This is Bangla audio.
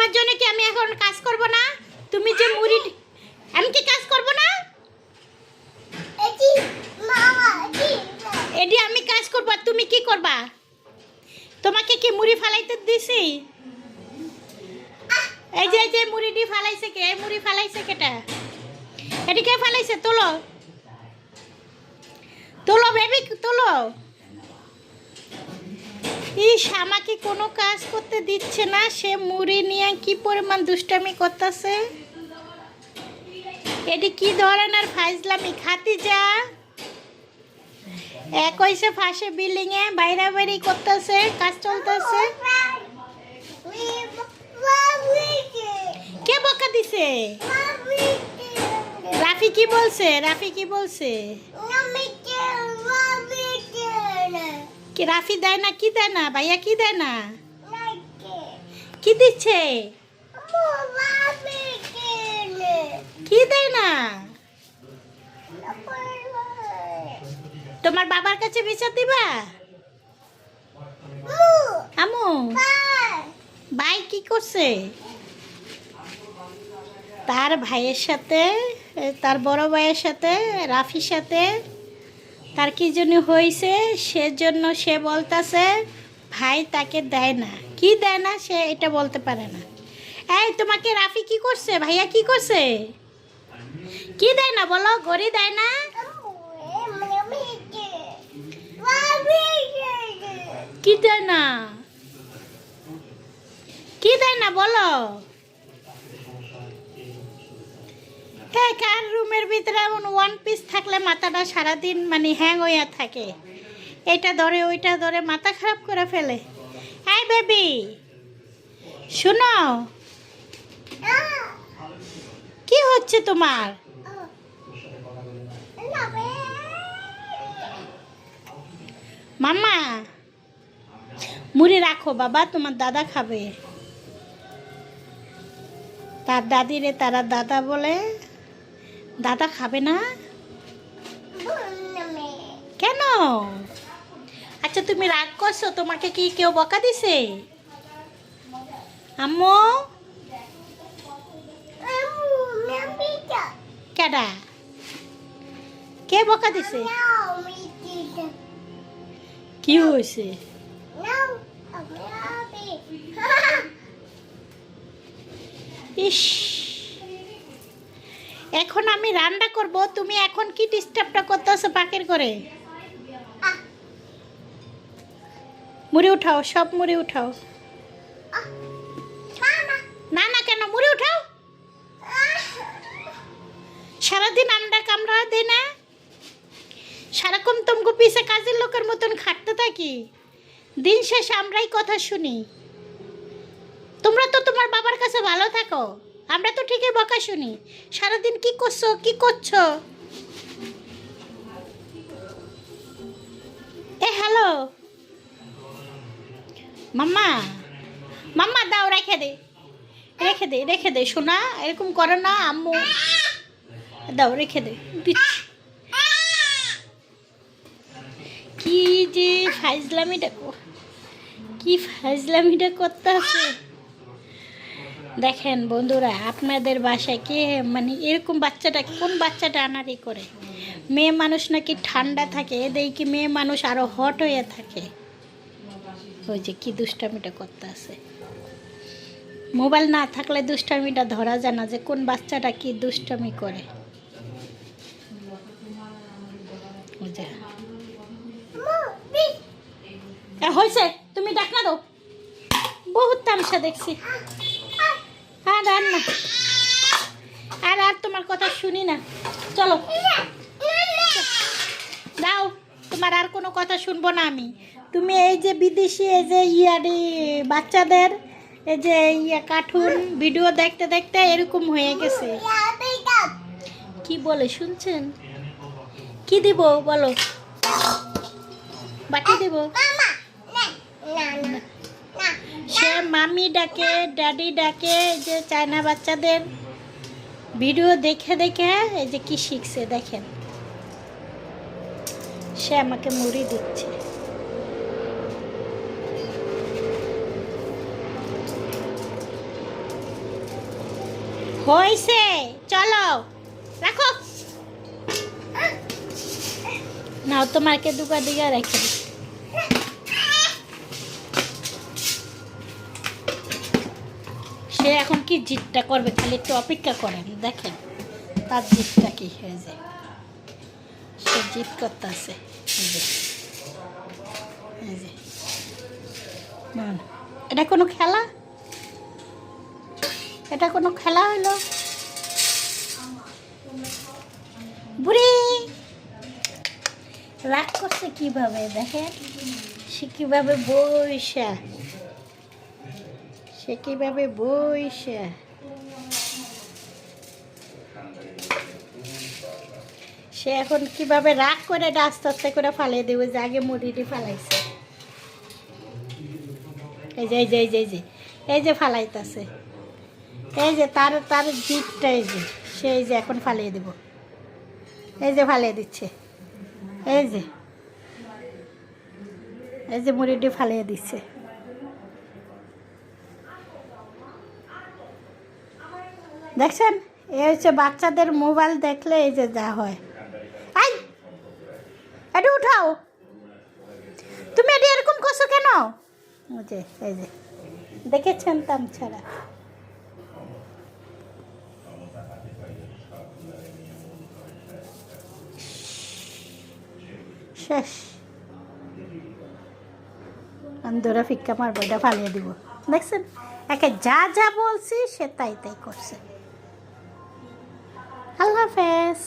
তোমার জন্য কি আমি এখন কাজ করব না? তুমি যে মুড়ি আমি কি কাজ করব না? এডি আমি কাজ করব তুমি কি করবা? তোমাকে কি মুড়ি ফালাইতে দিছি? এই যে এই যে মুড়িটি ফালাইছে কে? এই মুড়ি ফালাইছে কেটা? এটি কে ফালাইছে? তোলো। তোলো বেবি তোলো। ইস, আমাকে কোনো কাজ করতে দিচ্ছে না, সে মুড়ি নিয়ে কি পরিমাণ দুষ্টামি করতেছে? এটি কি ধরনের ফাইজলামি? খাতি যা ফাঁসে বিল্ডিং এ বাইরে বাইরে করতেছে, কাজ চলতেছে। কে বকা দিছে? রাফি কি বলছে? রাফি কি বলছে? কি রাফি দেয় না কি দেয় না? ভাইয়া কি দেয় না? কি দিচ্ছে? কি দেয় না? তোমার বাবার কাছে বিচার দিবা? আমু ভাই কি করছে? তার ভাইয়ের সাথে তার বড় ভাইয়ের সাথে রাফির সাথে তার কি জন্য হয়েছে সেজন্য সে বলতাছে, ভাই, তাকে দেয় না। কি দেয় না? সে এটা বলতে পারে না। এই, তোমাকে রাফি কি করছে? ভাইয়া কি করছে? কি দেয় না বলো? গড়ি দেয় না? কি দেয় না? কি দেয় না বলো? কার রুমের ভিতরে এমন ওয়ান পিস থাকলে মাথাটা সারাদিন মানে হ্যাং হইয়া থাকে? এটা ধরে, ওইটা ধরে মাথা খারাপ করে ফেলে। হ্যাঁ বেবি শুনো। কি হচ্ছে তোমার? মাম্মা, মুড়ি রাখো বাবা, তোমার দাদা খাবে। তার দাদিরে তারা দাদা বলে। দাদা খাবে না? কেন? আচ্ছা তুমি রাগ করছ, তোমাকে কি কেউ বকা দিছে? আম্মু? কেডা? কে বকা দিছে? কি হয়েছে? ইস। এখন আমি রান্না করব, তুমি এখন কি ডিস্টার্বটা করতেছো পাকের করে মুড়ি উঠাও, সব মুড়ি উঠাও। না না কেন, মুড়ি উঠাও। সারাদিন আমরা কামড়া দেই না? সারাক্ষণ তোমাকে পিছে কাজের লোকের মতন খাটতে থাকি। দিন শেষে আমরাই কথা শুনি। তোমরা তো তোমার বাবার কাছে ভালো থাকো। আমরা তো ঠিকই বকা শুনি। সারাদিন কি করছ কি করছ? এ, হ্যালো। মাম্মা মাম্মা, দাও, রেখে দে। রেখে দে রেখে দে শোনা এরকম করে না, আম্মু। দাও, রেখে দে। কি যে ফাইজলামিটা কি ফাইজলামিটা করতে আছে। দেখেন বন্ধুরা, আপনাদের বাসায় কে মানে এরকম বাচ্চাটা কোন বাচ্চাটা আনারি করে? মেয়ে মানুষ নাকি ঠান্ডা থাকে, এদের কি মেয়ে মানুষ আরও হট হয়ে থাকে? ওই যে কি দুষ্টামিটা করতে আছে মোবাইল না থাকলে দুষ্টামিটা ধরা যায় না যে কোন বাচ্চাটা কি দুষ্টামি করে। হয়েছে? তুমি ডাক না দাও। বহুত তামসা দেখছি। আর আর না। আর আর তোমার কথা শুনি না। চলো। দাও, তোমার আর কোনো কথা শুনব না আমি। তুমি এই যে বিদেশি, এই যে ইয়ারি বাচ্চাদের, এই যে ইয়া কার্টুন ভিডিও দেখতে দেখতে এরকম হয়ে গেছে। কি বলে, শুনছেন? কি দিব, বলো? বাটি দিব? সে মামি ডাকে ড্যাডি ডাকে যে চায়না বাচ্চাদের ভিডিও দেখে দেখে, এই যে কি শিখছে দেখেন। সে আমাকে মুড়ি দিচ্ছে। হয়েছে, চলো, রাখো। নাও তোমাকে দুকা দিকে রেখে দিই। সে এখন কি জিতটা করবে? খালি একটু অপেক্ষা করেন, দেখেন তার জিতটা কি হয়ে যায়। সে জিত করতে আছে এটা কোনো খেলা? এটা কোনো খেলা হলো বুড়ি! রাগ করছে কীভাবে? দেখেন, সে কীভাবে বইসা সে কীভাবে বইসা সে এখন কীভাবে রাগ করে এটা আস্তে আস্তে করে ফালিয়ে দেবে? যে আগে মুড়িটি ফালাইছে। এই যে এই যে এই যে এই যে এই যে ফালাইতেছে। এই যে তার তার জিটটা এই যে, সে এই যে এখন ফালিয়ে দেব। এই যে ফালিয়ে দিচ্ছে। এই যে এই যে মুড়িটি ফালিয়ে দিচ্ছে। দেখছেন? এই হচ্ছে বাচ্চাদের মোবাইল দেখলে এই যে যা হয়। আই! এটা উঠাও। তুমি এটা এরকম করছ কেন? যে, এই যে। দেখেছেন তাম ছাড়া। শেষ। আমি ধরে ফিক্কা মারবো, এটা ফালিয়ে দিব। দেখছেন? একে যা যা বলছি, সে তাই তাই করছে। আল্লাহ হাফেজ